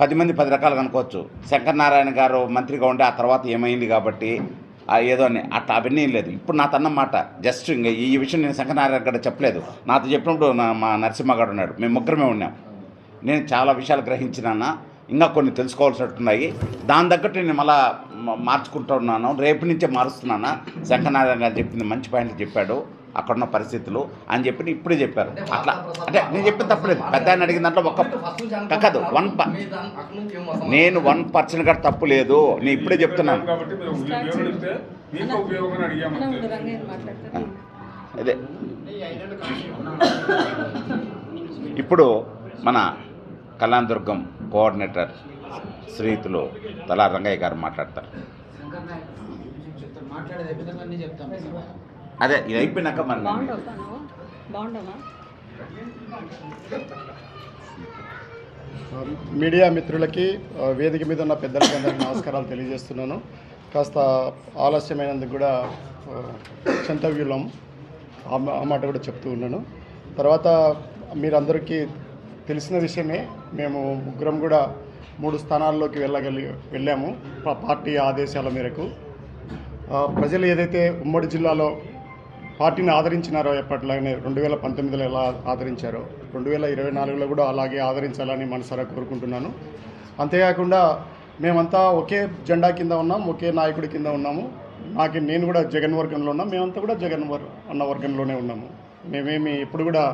పది మంది పది రకాలు కనుకోవచ్చు శంకరనారాయణ గారు మంత్రిగా ఉండి ఆ తర్వాత ఏమైంది కాబట్టి ఏదో అని అట్లా అవన్నీ లేదు. ఇప్పుడు నాతో తన్నమాట జస్ట్ ఇంకా ఈ విషయం నేను శంకరనారాయణ గారు చెప్పలేదు. నాతో చెప్పినప్పుడు మా నరసింహ గారు ఉన్నాడు. మేము ముగ్గురమే ఉన్నాం. నేను చాలా విషయాలు గ్రహించినానా ఇంకా కొన్ని తెలుసుకోవాల్సినట్టున్నాయి. దాని తగ్గట్టు నేను మళ్ళా మార్చుకుంటున్నాను రేపు నుంచే మారుస్తున్నానా? శంకరనారాయణ గారు చెప్పింది మంచి పాయింట్లు చెప్పాడు. అక్కడున్న పరిస్థితులు అని చెప్పి ఇప్పుడే చెప్పారు. అట్లా. అంటే నేను చెప్పిన తప్పలేదు. పెద్ద ఆయన అడిగిన దాంట్లో ఒక కాదు వన్ ప నేను వన్ పర్సెంట్ కూడా తప్పు లేదు. నేను ఇప్పుడే చెప్తున్నాను. అదే. ఇప్పుడు మన కళ్యాణదుర్గం కోఆర్డినేటర్ శ్రీతులు తలా రంగయ్య గారు మాట్లాడతారు. మాట్లాడేది ఏ విధంగా అన్నీ చెప్తాం అదే ఇది అయిపోయినాక మన మీడియా మిత్రులకి వేదిక మీద ఉన్న పెద్దలకి అందరికీ నమస్కారాలు తెలియజేస్తున్నాను. కాస్త ఆలస్యమైనందుకు కూడా ఆ, క్షంతవ్యులం ఆ మా- ఆ మాట కూడా చెప్తూ ఉన్నాను. తర్వాత మీరందరికీ తెలిసిన విషయమే మేము ముగ్గురం కూడా మూడు స్థానాల్లోకి వెళ్ళగలి వెళ్ళాము పార్టీ ఆదేశాల మేరకు. ప్రజలు ఏదైతే ఉమ్మడి జిల్లాలో పార్టీని ఆదరించినారో ఎప్పట్లాగానే రెండు వేల పంతొమ్మిదిలో ఎలా ఆదరించారో రెండు వేల ఇరవై నాలుగులో కూడా అలాగే ఆదరించాలని మనసారా కోరుకుంటున్నాను. అంతేకాకుండా మేమంతా ఒకే జెండా కింద ఉన్నాం ఒకే నాయకుడి కింద ఉన్నాము. నాకు నేను కూడా జగన్ వర్గంలో ఉన్నాం మేమంతా కూడా జగన్ వర్ అన్న వర్గంలోనే ఉన్నాము. మేమేమి ఎప్పుడు కూడా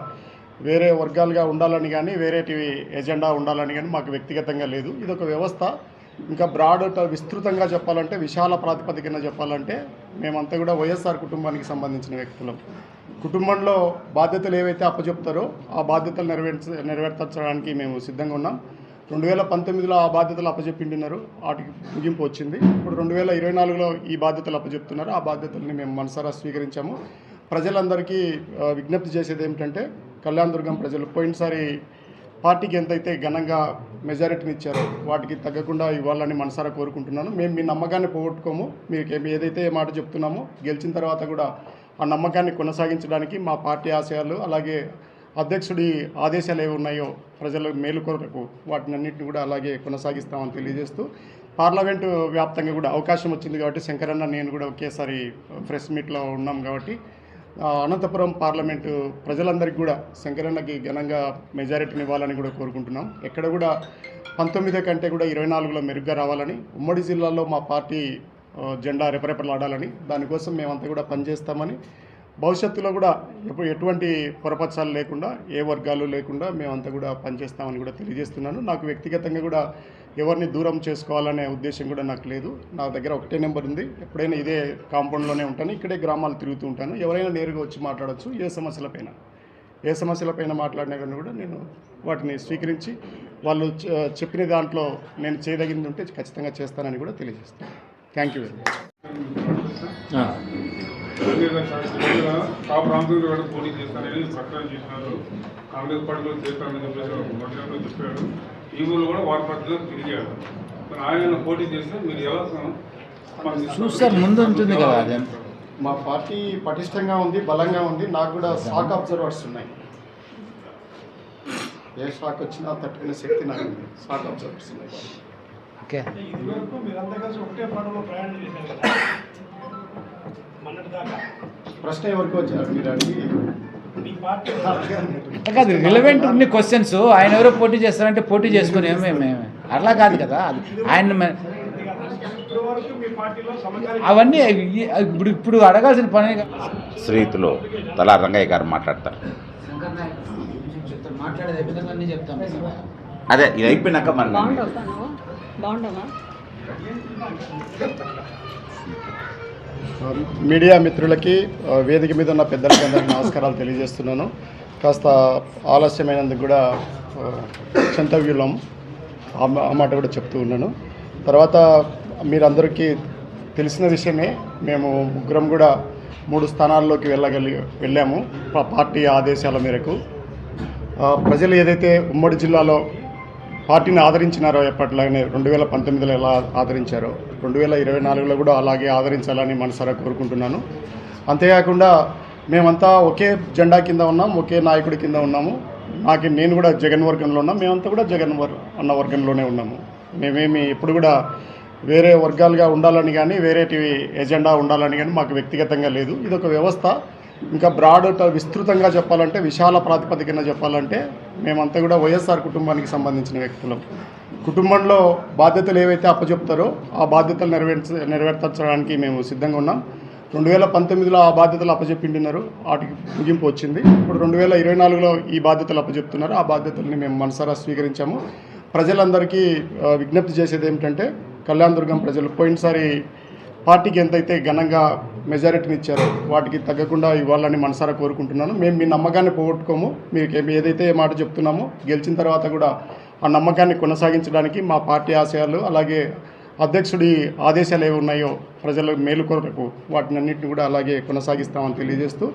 వేరే వర్గాలుగా ఉండాలని కానీ వేరేటివి ఎజెండా ఉండాలని కానీ మాకు వ్యక్తిగతంగా లేదు. ఇది ఒక వ్యవస్థ. ఇంకా బ్రాడ్ విస్తృతంగా చెప్పాలంటే విశాల ప్రాతిపదికన చెప్పాలంటే మేమంతా కూడా వైఎస్ఆర్ కుటుంబానికి సంబంధించిన వ్యక్తులం. కుటుంబంలో బాధ్యతలు ఏవైతే అప్పచెప్తారో ఆ బాధ్యతలు నెరవేర్చ నెరవేర్చడానికి మేము సిద్ధంగా ఉన్నాం. రెండు వేల పంతొమ్మిదిలో ఆ బాధ్యతలు అప్పచెప్పింటున్నారు వాటికి ముగింపు వచ్చింది. ఇప్పుడు రెండు వేల ఇరవై నాలుగులో ఈ బాధ్యతలు అప్పచెప్తున్నారు. ఆ బాధ్యతల్ని మేము మనసారా స్వీకరించాము. ప్రజలందరికీ విజ్ఞప్తి చేసేది ఏమిటంటే కళ్యాణదుర్గం ప్రజలు పోయినసారి పార్టీకి ఎంతైతే ఘనంగా మెజారిటీని ఇచ్చారో వాటికి తగ్గకుండా ఇవ్వాలని మనసారా కోరుకుంటున్నాను. మేము మీ నమ్మకాన్ని పోగొట్టుకోము. మీకు ఏదైతే మాట చెప్తున్నామో గెలిచిన తర్వాత కూడా ఆ నమ్మకాన్ని కొనసాగించడానికి మా పార్టీ ఆశయాలు అలాగే అధ్యక్షుడి ఆదేశాలు ఏవి ఉన్నాయో ప్రజల మేలు కొరకు వాటిని అన్నింటిని కూడా అలాగే కొనసాగిస్తామని తెలియజేస్తూ పార్లమెంటు వ్యాప్తంగా కూడా అవకాశం వచ్చింది కాబట్టి శంకరన్న నేను కూడా ఒకేసారి ప్రెస్ మీట్లో ఉన్నాం కాబట్టి అనంతపురం పార్లమెంటు ప్రజలందరికీ కూడా శంకరన్నకి ఘనంగా మెజారిటీని ఇవ్వాలని కూడా కోరుకుంటున్నాం. ఎక్కడ కూడా పంతొమ్మిది కంటే కూడా ఇరవై నాలుగులో మెరుగ్గా రావాలని ఉమ్మడి జిల్లాలో మా పార్టీ జెండా రెపరెపలాడాలని దానికోసం మేమంతా కూడా పనిచేస్తామని భవిష్యత్తులో కూడా ఎప్పుడు ఎటువంటి పొరపచ్చాలు లేకుండా ఏ వర్గాలు లేకుండా మేమంతా కూడా పనిచేస్తామని కూడా తెలియజేస్తున్నాను. నాకు వ్యక్తిగతంగా కూడా ఎవరిని దూరం చేసుకోవాలనే ఉద్దేశం కూడా నాకు లేదు. నా దగ్గర ఒకటే నెంబర్ ఉంది. ఎప్పుడైనా ఇదే కాంపౌండ్లోనే ఉంటాను. ఇక్కడే గ్రామాలు తిరుగుతూ ఉంటాను. ఎవరైనా నేరుగా వచ్చి మాట్లాడచ్చు. ఏ సమస్యలపైన ఏ సమస్యలపైన మాట్లాడినా కానీ కూడా నేను వాటిని స్వీకరించి వాళ్ళు చెప్పిన దాంట్లో నేను చేయదగింది ఉంటే ఖచ్చితంగా చేస్తానని కూడా తెలియజేస్తాను thank you very much. Telangana శాసనసభ్యులుగా టాప్ పోటీ చేస్తారని ప్రకటన చేసినారు కాంగ్రెస్ పార్టీలో చేస్తానని చెప్పేసి ఒక చెప్పాడు ఈ ఊళ్ళో కూడా వారి పార్టీలో తిరిగాడు మరి ఆయన పోటీ చేస్తే మీరు ఎలా స్పందిస్తారు? ముందు ఉంటుంది కదా అదే మా పార్టీ పటిష్టంగా ఉంది బలంగా ఉంది నాకు కూడా షాక్ అబ్జర్వర్స్ ఉన్నాయి ఏ షాక్ వచ్చినా తట్టుకునే శక్తి నాకు ఉంది షాక్ అబ్జర్వర్స్ ఉన్నాయి ఓకే ఇదివరకు మీరంతా కలిసి ఒకటే పాటలో ప్రయాణం చేశారు కదా ప్రశ్న ఎవరికి వచ్చారు? మీరు అడిగి. మీ పార్టీ కాదు రిలవెంట్ ఉన్న క్వశ్చన్స్ ఆయన ఎవరో పోటీ చేస్తారంటే పోటీ చేసుకుని ఏమేమి అట్లా కాదు కదా. అది ఆయన అవన్నీ ఇప్పుడు ఇప్పుడు అడగాల్సిన పని. శ్రీతులు తలా రంగయ్య గారు మాట్లాడతారు. మాట్లాడేది ఏ విధంగా అన్నీ చెప్తాం. అదే ఇది అయిపోయినాక మన బాగుండవా మీడియా మిత్రులకి వేదిక మీద ఉన్న పెద్దలకి అందరికీ నమస్కారాలు తెలియజేస్తున్నాను. కాస్త ఆలస్యమైనందుకు కూడా క్షంతవ్యులం. ఆ మాట కూడా చెప్తూ ఉన్నాను. తర్వాత మీరందరికీ తెలిసిన విషయమే మేము ముగ్గురం కూడా మూడు స్థానాల్లోకి వెళ్ళగలి వెళ్ళాము పార్టీ ఆదేశాల మేరకు. ప్రజలు ఏదైతే ఉమ్మడి జిల్లాలో పార్టీని ఆదరించినారో ఎప్పట్లాగానే రెండు వేల పంతొమ్మిదిలో ఎలా ఆదరించారో రెండు వేల ఇరవై నాలుగులో కూడా అలాగే ఆదరించాలని మనసారా కోరుకుంటున్నాను. అంతేకాకుండా మేమంతా ఒకే జెండా కింద ఉన్నాం ఒకే నాయకుడి కింద ఉన్నాము. నాకు నేను కూడా జగన్ వర్గంలో ఉన్నాం మేమంతా కూడా జగన్ వర్ అన్న వర్గంలోనే ఉన్నాము. మేమేమి ఎప్పుడు కూడా వేరే వర్గాలుగా ఉండాలని కానీ వేరేటివి ఎజెండా ఉండాలని కానీ మాకు వ్యక్తిగతంగా లేదు. ఇది ఒక వ్యవస్థ. ఇంకా బ్రాడ్ విస్తృతంగా చెప్పాలంటే విశాల ప్రాతిపదికన చెప్పాలంటే మేమంతా కూడా వైఎస్ఆర్ కుటుంబానికి సంబంధించిన వ్యక్తులం. కుటుంబంలో బాధ్యతలు ఏవైతే అప్పచెప్తారో ఆ బాధ్యతలు నెరవేర్చ నెరవేర్చడానికి మేము సిద్ధంగా ఉన్నాం. రెండు వేల పంతొమ్మిదిలో ఆ బాధ్యతలు అప్పచెప్పింటున్నారు వాటికి ముగింపు వచ్చింది. ఇప్పుడు రెండు వేల ఇరవై నాలుగులో ఈ బాధ్యతలు అప్పచెప్తున్నారు. ఆ బాధ్యతల్ని మేము మనసారా స్వీకరించాము. ప్రజలందరికీ విజ్ఞప్తి చేసేది ఏమిటంటే కళ్యాణ దుర్గం ప్రజలు పోయినసారి పార్టీకి ఎంతైతే ఘనంగా మెజారిటీని ఇచ్చారో వాటికి తగ్గకుండా ఇవ్వాలని మనసారా కోరుకుంటున్నాను. మేము మీ నమ్మకాన్ని పోగొట్టుకోము. మీకు ఏదైతే మాట చెప్తున్నామో గెలిచిన తర్వాత కూడా ఆ నమ్మకాన్ని కొనసాగించడానికి మా పార్టీ ఆశయాలు అలాగే అధ్యక్షుడి ఆదేశాలు ఏవి ఉన్నాయో ప్రజల మేలు కొరకు వాటిని అన్నింటిని కూడా అలాగే కొనసాగిస్తామని తెలియజేస్తూ